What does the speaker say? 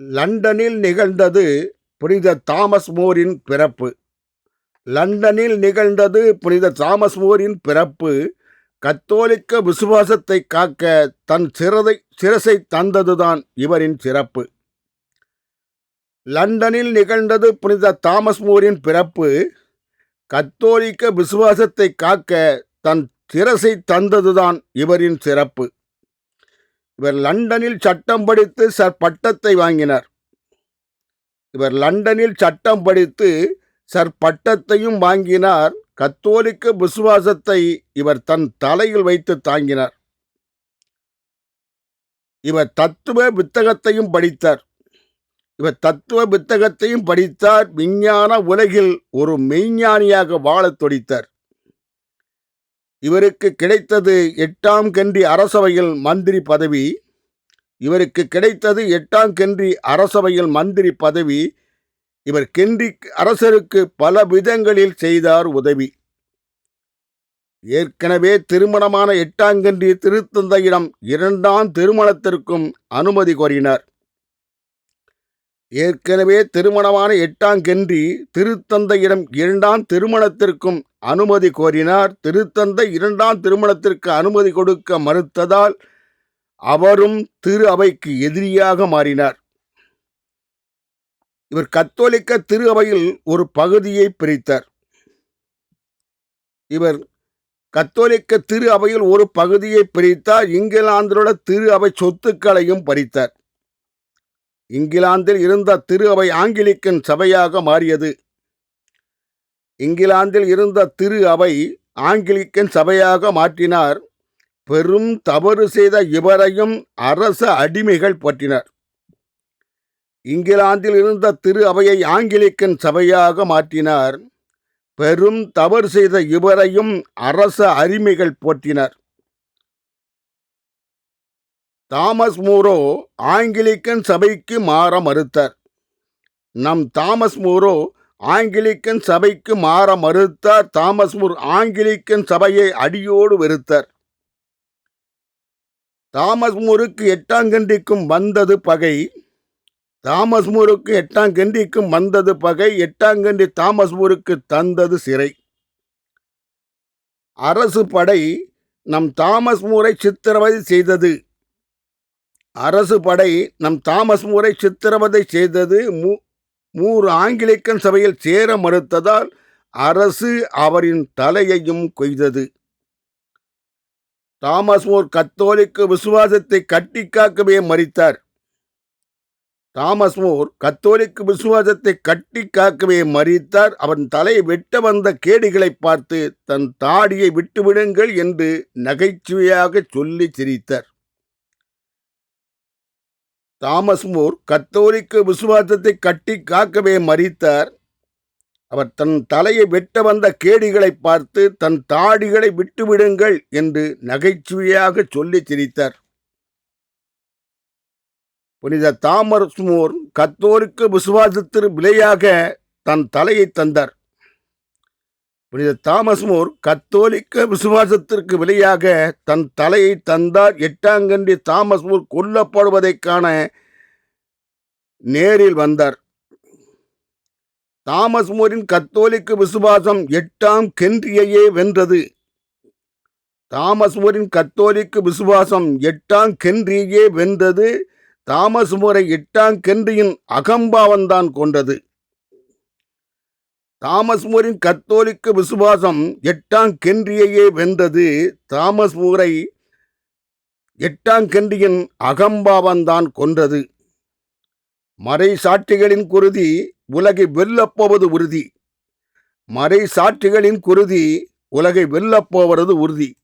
லண்டனில் நிகழ்ந்தது புனித தாமஸ் மோரின் பிறப்பு. லண்டனில் நிகழ்ந்தது புனித தாமஸ் மோரின் பிறப்பு கத்தோலிக்க விசுவாசத்தை காக்க தன் சிறதை சிரசை தந்ததுதான் இவரின் சிறப்பு. லண்டனில் நிகழ்ந்தது புனித தாமஸ் மோரின் பிறப்பு கத்தோலிக்க விசுவாசத்தை காக்க தன் சிரசை தந்ததுதான் இவரின் சிறப்பு. இவர் லண்டனில் சட்டம் படித்து சர் பட்டத்தை வாங்கினார். இவர் லண்டனில் சட்டம் படித்து சர் பட்டத்தையும் வாங்கினார். கத்தோலிக்க விசுவாசத்தை இவர் தன் தலையில் வைத்து தாங்கினார். இவர் தத்துவ புத்தகத்தையும் படித்தார். இவர் தத்துவ புத்தகத்தையும் படித்தார். விஞ்ஞான உலகில் ஒரு மெய்ஞானியாக வாழத் தொடித்தார். இவருக்கு கிடைத்தது எட்டாம் கன்றி அரசவையில் மந்திரி பதவி. இவருக்கு கிடைத்தது எட்டாம் கன்றி அரசவையில் மந்திரி பதவி. இவர் கென்றி அரசருக்கு பல விதங்களில் செய்தார் உதவி. ஏற்கனவே திருமணமான எட்டாங்கன்றி திருத்தந்தையிடம் இரண்டாம் திருமணத்திற்கும் அனுமதி கோரினார். ஏற்கனவே திருமணமான எட்டாங்கன்றி திருத்தந்தையிடம் இரண்டாம் திருமணத்திற்கும் அனுமதி கோரினார். திருத்தந்தை இரண்டாம் திருமணத்திற்கு அனுமதி கொடுக்க மறுத்ததால் அவரும் திரு அவைக்கு எதிரியாக மாறினார். இவர் கத்தோலிக்க திரு அவையில் ஒரு பகுதியை பிரித்தார். இவர் கத்தோலிக்க திரு அவையில் ஒரு பகுதியை பிரித்தார். இங்கிலாந்திலுள்ள திரு அவை சொத்துக்களையும் பறித்தார். இங்கிலாந்தில் இருந்த திரு அவை ஆங்கிலிக்கன் சபையாக மாறியது. இங்கிலாந்தில் இருந்த திரு அவை ஆங்கிலிக்கன் சபையாக மாற்றினார். பெரும் தவறு செய்த இவரையும் அரச அடிமைகள் பற்றினர். இங்கிலாந்தில் இருந்த திரு அவையை ஆங்கிலிக்கன் சபையாக மாற்றினார். பெரும் தவறு செய்த இவரையும் அரச அடிமைகள் போற்றினர். தாமஸ் மூரோ ஆங்கிலிக்கன் சபைக்கு மாற மறுத்தார். நம் தாமஸ் மூரோ ஆங்கிலிக்கன் சபைக்கு மாற மறுத்தார். தாமஸ் மூர் ஆங்கிலிக்கன் சபையை அடியோடு வெறுத்தார். தாமஸ் மூருக்கு எட்டாங்கண்டிக்கும் வந்தது பகை. தாமஸ் மூருக்கு எட்டாங்கண்டிக்கும் வந்தது பகை. எட்டாங்கண்டி தாமஸ் மூருக்கு தந்தது சிறை. அரசு படை நம் தாமஸ் மூரை சித்திரவதை செய்தது. அரசு படை நம் தாமஸ் மூரை சித்திரவதை செய்தது. மூ மூர் ஆங்கிலிக்கன் சபையில் சேர மறுத்ததால் அரசு அவரின் தலையையும் கொய்தது. தாமஸ் மூர் கத்தோலிக்க விசுவாசத்தை கட்டி காக்கவே மறித்தார். தாமஸ் மூர் கத்தோலிக்க விசுவாசத்தை கட்டி காக்கவே மறித்தார். அவன் தலையை வெட்ட வந்த கேடிகளை பார்த்து தன் தாடியை விட்டுவிடுங்கள் என்று நகைச்சுவையாக சொல்லி சிரித்தார். தாமஸ் மூர் கத்தோலிக்க விசுவாசத்தை கட்டி காக்கவே மறித்தார். அவர் தன் தலையை வெட்ட வந்த கேடிகளை பார்த்து தன் தாடிகளை விட்டுவிடுங்கள் என்று நகைச்சுவையாக சொல்லி சிரித்தார். புனித தாமஸ் மூர் கத்தோலிக்க விசுவாசத்திற்கு விலையாக தன் தலையை தந்தார். புனித தாமஸ் மூர் கத்தோலிக்க விசுவாசத்திற்கு விலையாக தன் தலையை தந்தார். எட்டாங்கண்டி தாமஸ் மூர் கொல்லப்படுவதைக் காண நேரில் வந்தார். தாமஸ்மூரின் கத்தோலிக்க விசுவாசம் எட்டாம் கென்றியையே வென்றது. தாமஸ்மூரின் கத்தோலிக்க விசுவாசம் எட்டாம் கென்றியே வென்றது. தாமஸ்மூரை எட்டாம் கென்றியின் அகம்பாவம்தான் கொண்டது. தாமஸ் மூரின் கத்தோலிக்க விசுவாசம் எட்டாம் கென்றியையே வென்றது. தாமஸ் மூரை எட்டாம் கென்றியின் அகம்பாவந்தான் கொன்றது. மறை சாட்சிகளின் குருதி உலகை வெல்லப்போவது உறுதி. மறை சாட்சிகளின் குருதி உலகை வெல்லப்போவது உறுதி.